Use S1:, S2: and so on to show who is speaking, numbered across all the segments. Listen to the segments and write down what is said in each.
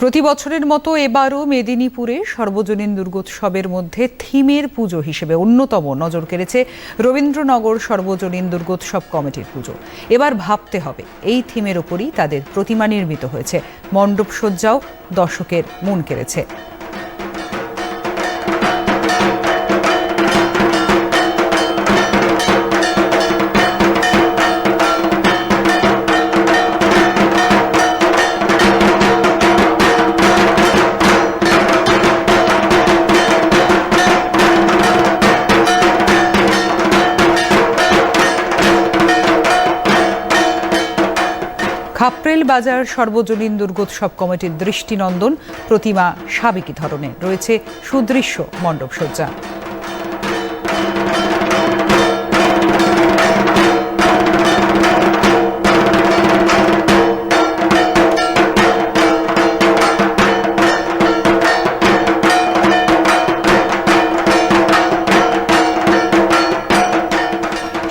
S1: প্রতি বছরের মতো এবারও মেদিনীপুরে সর্বজনীন দুর্গোৎসবের মধ্যে থিমের পুজো হিসেবে অন্যতম নজর কেড়েছে রবীন্দ্রনগর সর্বজনীন দুর্গোৎসব কমিটির পুজো। এবার ভাবতে হবে, এই থিমের ওপরই তাদের প্রতিমা নির্মিত হয়েছে। মণ্ডপ সজ্জাও দর্শকের মন কেড়েছে। খাপরেল বাজার সর্বজনীন দুর্গোৎসব কমিটির দৃষ্টিনন্দন প্রতিমা সাবেকি ধরনের রয়েছে সুদৃশ্য মণ্ডপসজ্জা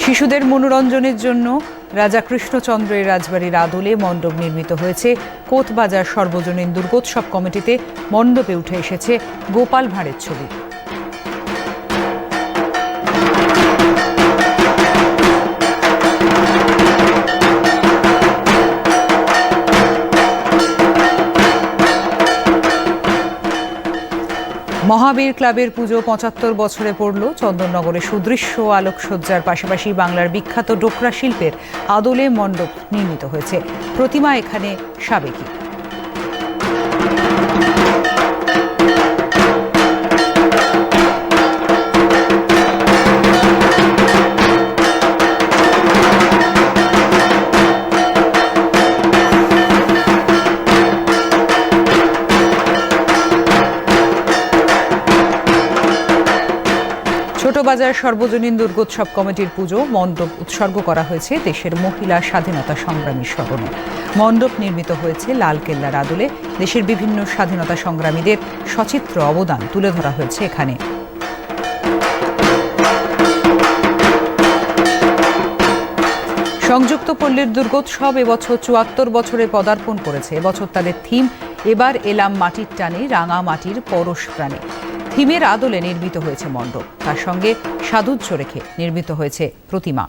S1: শিশুদের মনোরঞ্জনের জন্য রাজা কৃষ্ণচন্দ্রের রাজবাড়ির আদলে মণ্ডপ নির্মিত হয়েছে। কোতবাজার সর্বজনীন দুর্গোৎসব কমিটিতে মণ্ডপে উঠে এসেছে গোপাল ভাঁড়ের ছবি। মহাবীর ক্লাবের পুজো পঁচাত্তর বছরে পড়ল। চন্দননগরে সুদৃশ্য আলোকসজ্জার পাশাপাশি বাংলার বিখ্যাত ডোকরা শিল্পের আদলে মণ্ডপ নির্মিত হয়েছে। প্রতিমা এখানে সাবেকি। ছোট বাজার সর্বজনীন দুর্গোৎসব কমিটির পুজো, মণ্ডপ উৎসর্গ করা হয়েছে দেশের মহিলা স্বাধীনতা সংগ্রামী স্মরণে। মণ্ডপ নির্মিত হয়েছে লালকেল্লার আদলে। দেশের বিভিন্ন স্বাধীনতা সংগ্রামীদের সচিত্র অবদান তুলে ধরা হয়েছে এখানে। সংযুক্ত পল্লীর দুর্গোৎসব এবছর চুয়াত্তর বছরে পদার্পণ করেছে। এবছর তাদের থিম, এবার এলাম মাটির টানে রাঙা মাটির পরশ প্রাণে। থিমের আদলে নির্মিত হয়েছে মণ্ডপ। তার সঙ্গে সাধুজ্য রেখে নির্মিত হয়েছে প্রতিমা।